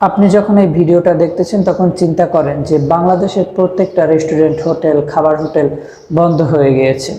আপনি যখন এই ভিডিওটা দেখতেছেন, তখন চিন্তা করেন যে বাংলাদেশের প্রত্যেকটা রেস্টুরেন্ট, হোটেল, খাবার হোটেল বন্ধ হয়ে গিয়েছে।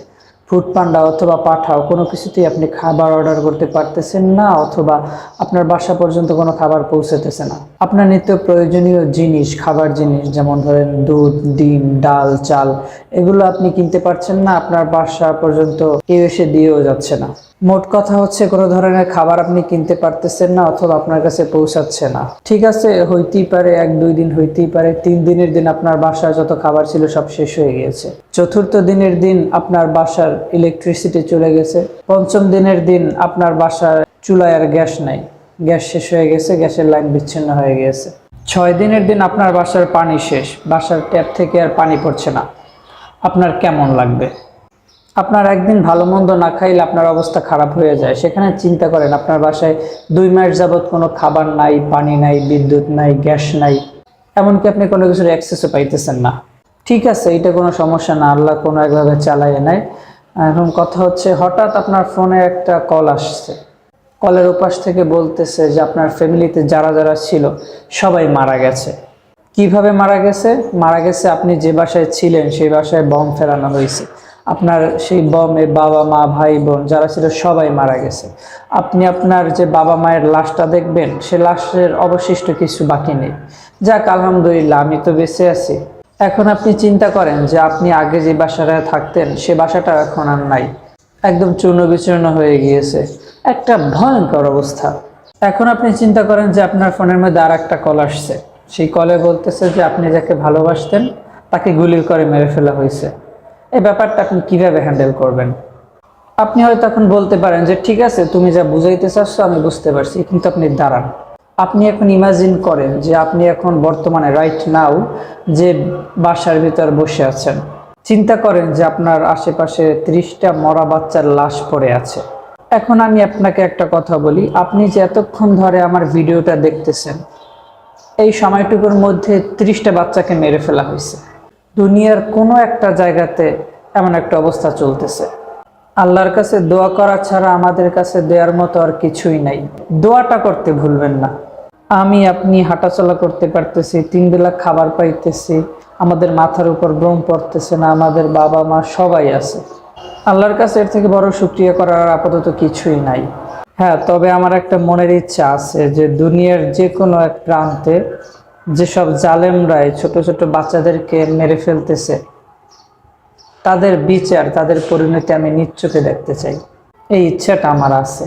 ফুড পান্ডা অথবা পাঠাও, কোনো কিছুতেই আপনি খাবার অর্ডার করতে পারতেছেন না অথবা আপনার বাসা পর্যন্ত কোনো খাবার পৌঁছাতেছে না। আপনার নিত্য প্রয়োজনীয় জিনিস, খাবার জিনিস, যেমন ধরেন দুধ, ডিম, ডাল, চাল, এগুলো আপনি কিনতে পারছেন না, আপনার বাসা পর্যন্ত কেউ এসে দিয়েও যাচ্ছে না। মোট কথা হচ্ছে কোনো ধরনের খাবার আপনি কিনতে পারতেছেন না অথবা আপনার কাছে পৌঁছাচ্ছে না। ঠিক আছে, হইতেই পারে, এক, দুই দিন হইতেই পারে, তিন দিনের দিন আপনার বাসায় যত খাবার ছিল সব শেষ হয়ে গিয়েছে। চতুর্থ দিনের দিন আপনার বাসার ইলেকট্রিসিটি চলে গেছে। পঞ্চম দিনের দিন আপনার বাসার চুলায় আর গ্যাস নাই। গ্যাস শেষ হয়ে গেছে, গ্যাসের লাইন বিচ্ছিন্ন হয়ে গিয়েছে ছয় দিনের দিন আপনার বাসার পানি শেষ, বাসার ট্যাপ থেকে আর পানি পড়ছে না। আপনার কেমন লাগবে? আপনার একদিন ভালো মন্দ না খাইলে আপনার অবস্থা খারাপ হয়ে যায়। সেখানে চিন্তা করেন, আপনার বাসায় দুই মাস যাবৎ কোনো খাবার নাই, পানি নাই, বিদ্যুৎ নাই, গ্যাস নাই। এমনকি আপনি কোনো কিছুর অ্যাক্সেসও পাইতেছেন না। ঠিক আছে, এটা কোনো সমস্যা না, আল্লাহ কোনো একভাবে চালাইয়ে নেয় এখন কথা হচ্ছে, হঠাৎ আপনার ফোনে একটা কল আসছে। কলের ওপাশ থেকে বলতেছে যে আপনার ফ্যামিলিতে যারা যারা ছিল, সবাই মারা গেছে। কীভাবে মারা গেছে? মারা গেছে আপনি যে বাসায় ছিলেন, সেই বাসায় বম ফেরানো হয়েছে। আপনার সেই বমে বাবা, মা, ভাই, বোন যারা ছিল, সবাই মারা গেছে। আপনি আপনার যে বাবা মায়ের লাশটা দেখবেন, সে লাশের অবশিষ্ট কিছু বাকি নেই। যাক, আলহামদুলিল্লাহ, আমি তো বেঁচে আছি। এখন আপনি চিন্তা করেন যে আপনি আগে যে বাসাটা থাকতেন, সে বাসাটা এখন আর নাই। একদম চূর্ণ বিচূর্ণ হয়ে গিয়েছে। একটা ভয়ঙ্কর অবস্থা। এখন আপনি চিন্তা করেন যে আপনার ফোনের মধ্যে আর একটা কল আসছে। সেই কলে বলতেছে যে আপনি যাকে ভালোবাসতেন, তাকে গুলি করে মেরে ফেলা হয়েছে। এই ব্যাপারটা আপনি কীভাবে হ্যান্ডেল করবেন? আপনি হয়তো এখন বলতে পারেন যে, ঠিক আছে, তুমি যা বুঝাইতে চাচ্ছ, আমি বুঝতে পারছি, কিন্তু আপনি দাঁড়ান। আপনি এখন ইমাজিন করেন যে আপনি এখন বর্তমানে রাইট নাও যে বাসার ভিতর বসে আছেন। চিন্তা করেন যে আপনার আশেপাশে ত্রিশটা মরা বাচ্চার লাশ পড়ে আছে। এখন আমি আপনাকে একটা কথা বলি, আপনি যে এতক্ষণ ধরে আমার ভিডিওটা দেখতেছেন, এই সময়টুকুর মধ্যে ত্রিশটা বাচ্চাকে মেরে ফেলা হয়েছে। দুনিয়ার কোনো একটা জায়গাতে এমন একটা অবস্থা চলতেছে। আল্লাহর কাছে দোয়া করা ছাড়া আমাদের কাছে দেওয়ার মতো আর কিছুই নাই। দোয়াটা করতে ভুলবেন না। আমি আপনি হাঁটাচলা করতে পারতেছি তিন বেলা খাবার পাইতেছি, আমাদের মাথার উপর ব্রম পড়তেছে না, আমাদের বাবা মা সবাই আছে। আল্লাহর কাছে এর থেকে বড় শুক্রিয়া করার আপাতত কিছুই নাই। হ্যাঁ তবে আমার একটা মনের ইচ্ছা আছে যে দুনিয়ার যে কোনো এক প্রান্তে যেসব জালেমরাই ছোট ছোট বাচ্চাদেরকে মেরে ফেলতেছে, তাদের বিচার, তাদের পরিণতি আমি নিশ্চোখে দেখতে চাই। এই ইচ্ছাটা আমার আছে।